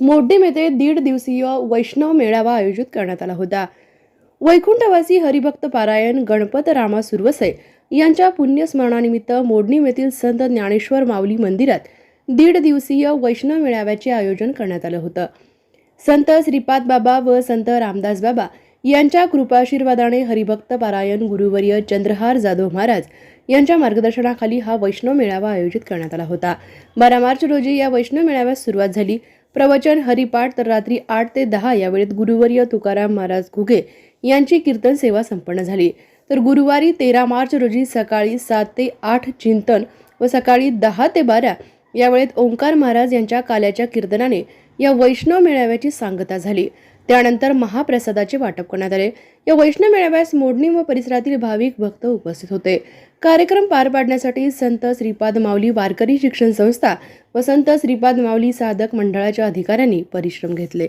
मोड्डेम येथे दीड दिवसीय वैष्णव मेळावा आयोजित करण्यात आला होता. वैकुंठवासी हरिभक्त पारायण गणपत रामा सुरवसे यांच्या पुण्यस्मरणानिमित्त मोडणीम येथील संत ज्ञानेश्वर माऊली मंदिरात दीड दिवसीय वैष्णव मेळाव्याचे आयोजन करण्यात आलं होतं. संत श्रीपाद बाबा व संत रामदास बाबा यांच्या कृपाशीर्वादाने हरिभक्त पारायण गुरुवर्य चंद्रहार जाधव महाराज यांच्या मार्गदर्शनाखाली हा वैष्णव मेळावा आयोजित करण्यात आला होता. बारा मार्च रोजी या वैष्णव मेळाव्यास सुरुवात झाली. प्रवचन हरिपाठ तर रात्री आठ ते दहा या वेळेत गुरुवर्य तुकाराम महाराज घुगे यांची कीर्तन सेवा संपन्न झाली. तर गुरुवारी तेरा मार्च रोजी सकाळी सात ते आठ चिंतन व सकाळी दहा ते बारा या वेळेत ओंकार महाराज यांच्या काल्याच्या कीर्तनाने या वैष्णव मेळाव्याची सांगता झाली. त्यानंतर महाप्रसादाचे वाटप करण्यात आले. या वैष्णव मेळाव्यास मोडणी व परिसरातील भाविक भक्त उपस्थित होते. कार्यक्रम पार पाडण्यासाठी संत श्रीपाद माऊली वारकरी शिक्षण संस्था व संत श्रीपाद माऊली साधक मंडळाच्या अधिकाऱ्यांनी परिश्रम घेतले.